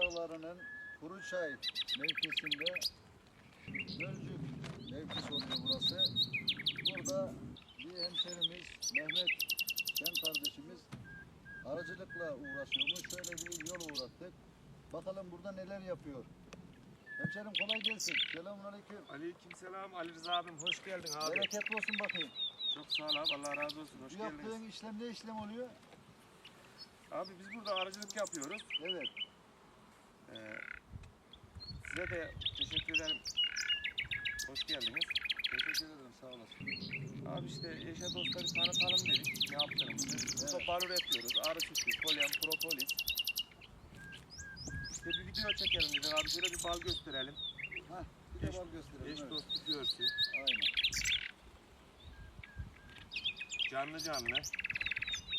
Dağları'nın Kuruçay mevkisinde Gölcük mevkisi oluyor burası. Burada bir hemşerimiz Mehmet Şen kardeşimiz aracılıkla uğraşıyormuş. Şöyle bir yol uğrattık. Bakalım burada neler yapıyor. Hemşerim kolay gelsin. Selamun aleyküm. Aleykümselam Ali Rıza abim hoş geldin abi. Bereketli olsun bakayım. Çok sağ ol abi Allah razı olsun hoş geldiniz. yaptığın işlem ne işlem oluyor? Abi biz burada aracılık yapıyoruz. Evet. Ee, size de teşekkür ederim. Hoş geldiniz. Teşekkür ederim. Sağ olasın. Abi işte eşe dosta bir tanıtalım dedik ne yaptığımızı. Burada Evet. bal üretiyoruz. Arı sütü, polen, propolis. İşte bir video çekelim dedik abi şöyle bir bal gösterelim. Hah, bir de bal gösterelim. Eş evet. dostu görsün. Aynen. Canlı canlı.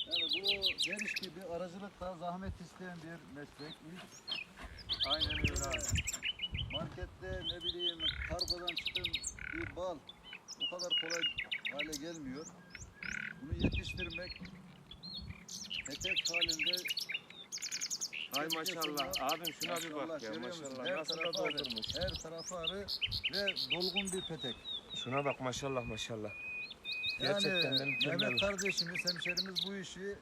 Yani bu deriş gibi aracılık da zahmet isteyen bir meslek. Aynen öyle abi. markette ne bileyim kargodan çıkan bir bal o kadar kolay hale gelmiyor. Bunu yetiştirmek petek halinde Hay maşallah. Abim şuna bir bak ya maşallah. Her Nasıl da tarafı arı, doldurmuş. Her tarafı arı ve dolgun bir petek. Şuna bak maşallah maşallah. Yani Gerçekten de mükemmel. Mehmet kardeşimiz, hemşerimiz bu işi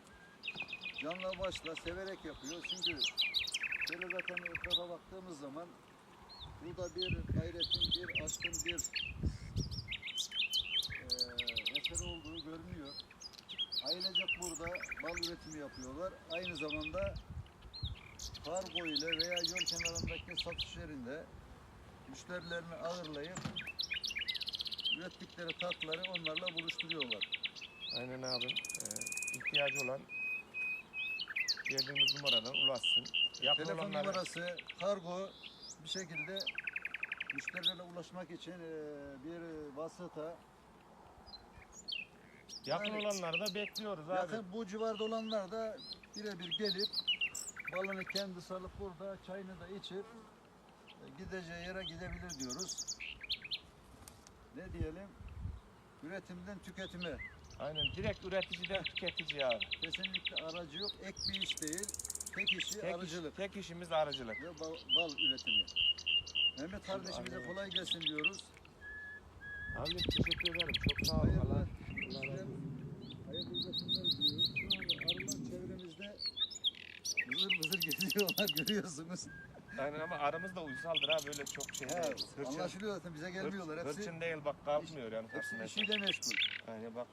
canla başla severek yapıyor. Çünkü şöyle zaten etrafa baktığımız zaman burada bir gayretin, bir aşkın, bir eee eser olduğu görünüyor. Ailecek burada bal üretimi yapıyorlar. Aynı zamanda kargo ile veya yol kenarındaki satış yerinde müşterilerini ağırlayıp ürettikleri tatları onlarla buluşturuyorlar. Aynen abim. Ee, ihtiyacı olan verdiğimiz numaradan ulaşsın. Yakın Telefon olanlara, numarası, kargo bir şekilde müşterilere ulaşmak için eee, bir vasıta. yakın Yani- olanları da bekliyoruz abi. Yakın bu civarda olanlar da birebir gelip balını kendi salıp burada çayını da içip e, gideceği yere gidebilir diyoruz. Ne diyelim? Üretimden tüketime. Aynen direkt üreticiden tüketici abi. Kesinlikle aracı yok. Ek bir iş değil. Tek işi Tek, iş- arıcılık. tek işimiz arıcılık. ve bal, bal üretimi. Mehmet kardeşimize Aynen. kolay gelsin diyoruz. Abi teşekkür ederim. Çok sağ ol. Hayırlı Allah, işler, Allah razı olsun. hayırlı üretimler diliyoruz. Şu anda arılar çevremizde vızır vızır geziyorlar görüyorsunuz. Aynen ama aramız da uysaldır ha böyle çok şey He, değil. Hırçın, anlaşılıyor zaten bize gelmiyorlar. hır- Hepsi, hırçın değil bak kalkmıyor yani. hepsi karşısına. işiyle meşgul. Aynen bak.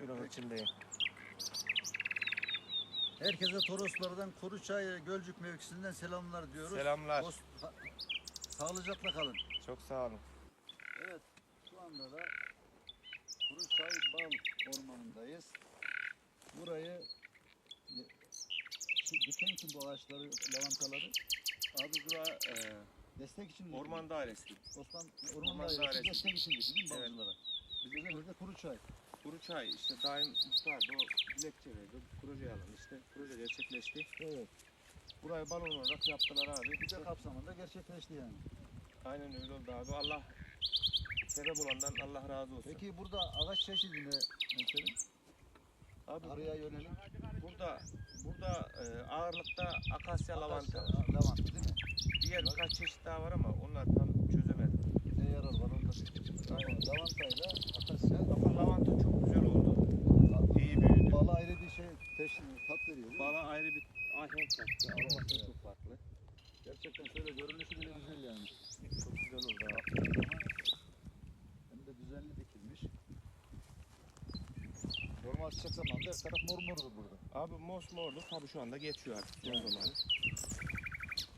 Öyle değil. Herkese Toroslardan Kuruçay Gölcük mevkisinden selamlar diyoruz. Selamlar. Dost- sağlıcakla kalın. Çok sağ olun. Evet, şu anda da Kuruçay Bal Ormanı'ndayız. Burayı diken kim bu ağaçları, lavantaları? Abi bura e, Destek için mi? orman dairesi. Osman Orman Orman Dairesi Dairesi. destek için değil mi Evet. Biz özellikle Kuruçay. Kuru çay işte daim muhtardı o dilekçe verdi. Proje alın işte proje gerçekleşti. Evet. Burayı balon olarak yaptılar abi. De kapsamında gerçekleşti yani. Aynen öyle oldu abi. Allah sebep olandan Allah razı olsun. Peki burada ağaç çeşidi ne hemşerim? abi Arıya yönelik. burada burada e, ağırlıkta akasya lavanta var. Akasya, Lavanta değil mi? Diğer birkaç çeşit daha var ama onlar tam çözemedim. Ne yarar var onda? Aynen. Lavantayla akasya. Ama lavanta çok güzel oldu. İyi büyüdü. Bala ayrı bir şey teşhis, tat veriyor değil mi? Bana ayrı bir kattı. Aroması çok farklı. Gerçekten şöyle görünüşü bile güzel yani. Çok güzel oldu hem de düzenli dikilmiş. Normal sıcak zamanda her taraf mor mordur burada. Abi mosmordu tabii şu anda geçiyor artık son Evet. zamanı.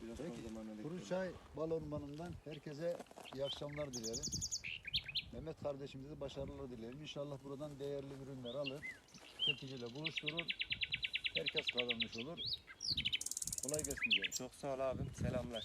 Biraz Peki, bekliyorum. Kuruçay Bal Ormanı'ndan herkese iyi akşamlar dilerim. Mehmet kardeşimize de başarılar dilerim. İnşallah buradan değerli ürünler alır, tüketiciyle buluşturur. Herkes kazanmış olur. Kolay gelsin diyelim. Çok sağ ol abim. Selamlar.